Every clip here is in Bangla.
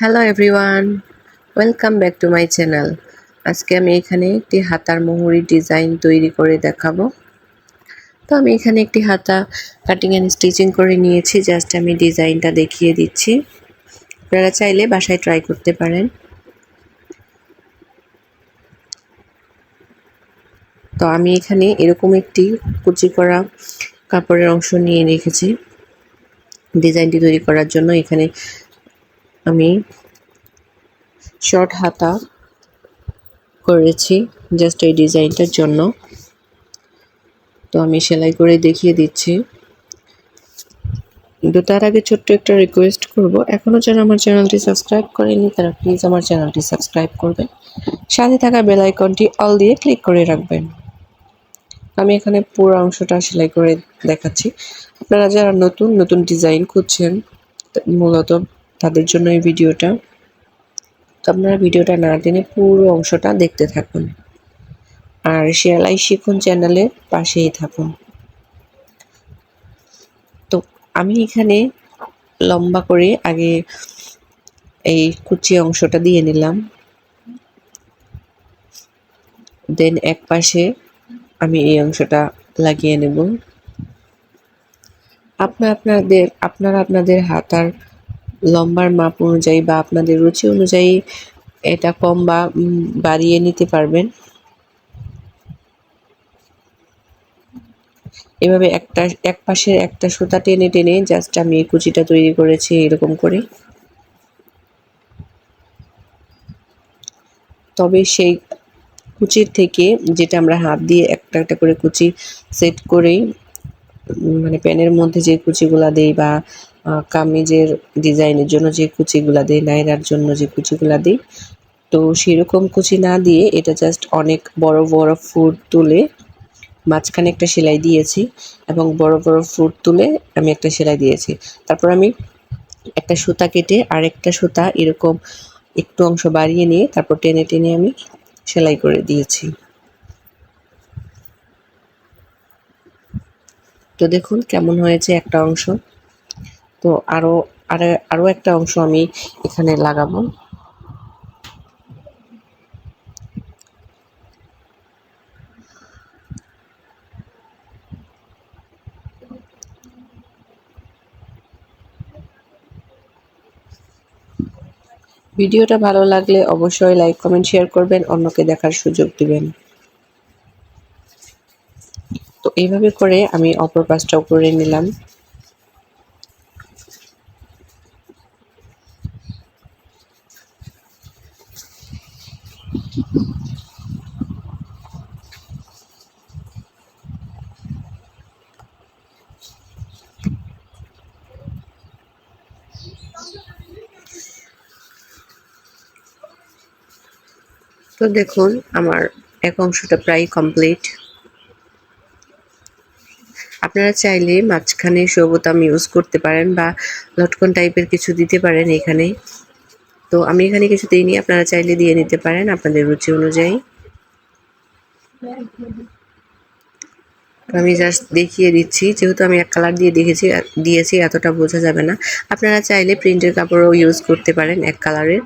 Hello everyone welcome back to my channel আজকে আমি এখানে একটি হাতার মোহরি ডিজাইন তৈরি করে দেখাবো। তো আমি এখানে একটি হাতা কাটিং অ্যান্ড স্টিচিং করে নিয়েছি। জাস্ট আমি ডিজাইনটা দেখিয়ে দিচ্ছি। আপনারা চাইলে বাসায় ট্রাই করতে পারেন। তো আমি এখানে এরকম একটি কুচি করা কাপড়ের অংশ নিয়ে রেখেছি। ডিজাইনটি তৈরি করার জন্য এখানে আমি শর্ট হাতা করেছি জাস্ট এই ডিজাইনটার জন্য। তো আমি সেলাই করে দেখিয়ে দিচ্ছি। কিন্তু তার আগে ছোট্ট একটা রিকোয়েস্ট করব। এখনও যারা আমার চ্যানেলটি সাবস্ক্রাইব করেনি, তারা প্লিজ আমার চ্যানেলটি সাবস্ক্রাইব করবেন। সাথে থাকা বেল আইকনটি অল দিয়ে ক্লিক করে রাখবেন। আমি এখানে পুরো অংশটা সেলাই করে দেখাচ্ছি। আপনারা যারা নতুন নতুন ডিজাইন খুঁজছেন মূলত তাদের জন্য এই ভিডিওটা। তো আপনারা ভিডিওটা না টেনে পুরো অংশটা দেখতে থাকুন। আর শেয়ালাই শিখুন চ্যানেলের পাশেই থাকুন। তো আমি এখানে লম্বা করে আগে এই কুচি অংশটা দিয়ে নিলাম। দেন এক পাশে আমি এই অংশটা লাগিয়ে নেব। আপনার আপনাদের আপনারা আপনাদের হাতার লম্বার মাপ অনুযায়ী বা আপনাদের রুচি অনুযায়ী এটা কম বা বাড়িয়ে নিতে পারবেন। এভাবে একটা, এক পাশের একটা সুতা টেনে টেনে জাস্ট আমি এই কুচিটা তৈরি করেছি এরকম করে তবে সেই কুচির থেকে যেটা আমরা হাত দিয়ে একটা একটা করে কুচি সেট করেই মানে প্যানের মধ্যে যে কুচিগুলা দেই বা কামিজের ডিজাইনের জন্য যে কুচিগুলা দিই নাইরার জন্য যে কুচিগুলা দিই, তো সেরকম কুচি না দিয়ে এটা জাস্ট অনেক বড় বড় ফুট তুলে মাঝখানে একটা সেলাই দিয়েছি এবং বড় বড় ফুট তুলে আমি একটা সেলাই দিয়েছি। তারপর আমি একটা সুতা কেটে আরেকটা সুতা এরকম একটু অংশ বাড়িয়ে নিয়ে তারপর টেনে টেনে আমি সেলাই করে দিয়েছি। তো দেখুন কেমন হয়েছে একটা অংশ। তো আরও আর আরও একটা অংশ আমি এখানে লাগাবো। ভিডিওটা ভালো লাগলে অবশ্যই লাইক, কমেন্ট, শেয়ার করবেন, অন্যকে দেখার সুযোগ দিবেন। তো এইভাবে করে আমি অপর পাশটাও করে নিলাম। তো দেখুন, আমার এক অংশটা প্রায় কমপ্লিট আপনারা চাইলে মাঝখানে সবুতাম ইউজ করতে পারেন বা লটকন টাইপের কিছু দিতে পারেন এখানে। তো আমি এখানে কিছু দিইনি আপনারা চাইলে দিয়ে নিতে পারেন আপনাদের রুচি অনুযায়ী। আমি জাস্ট দেখিয়ে দিচ্ছি, যেহেতু আমি এক কালার দিয়ে দেখেছি দিয়েছি, এতটা বোঝা যাবে না। আপনারা চাইলে প্রিন্টের কাপড়ও ইউজ করতে পারেন এক কালারের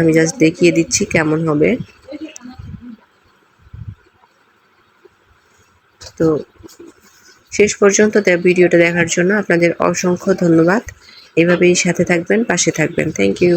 আমি জাস্ট দেখিয়ে দিচ্ছি কেমন হবে। তো শেষ পর্যন্ত ভিডিওটা দেখার জন্য আপনাদের অসংখ্য ধন্যবাদ। এভাবেই সাথে থাকবেন, পাশে থাকবেন। Thank you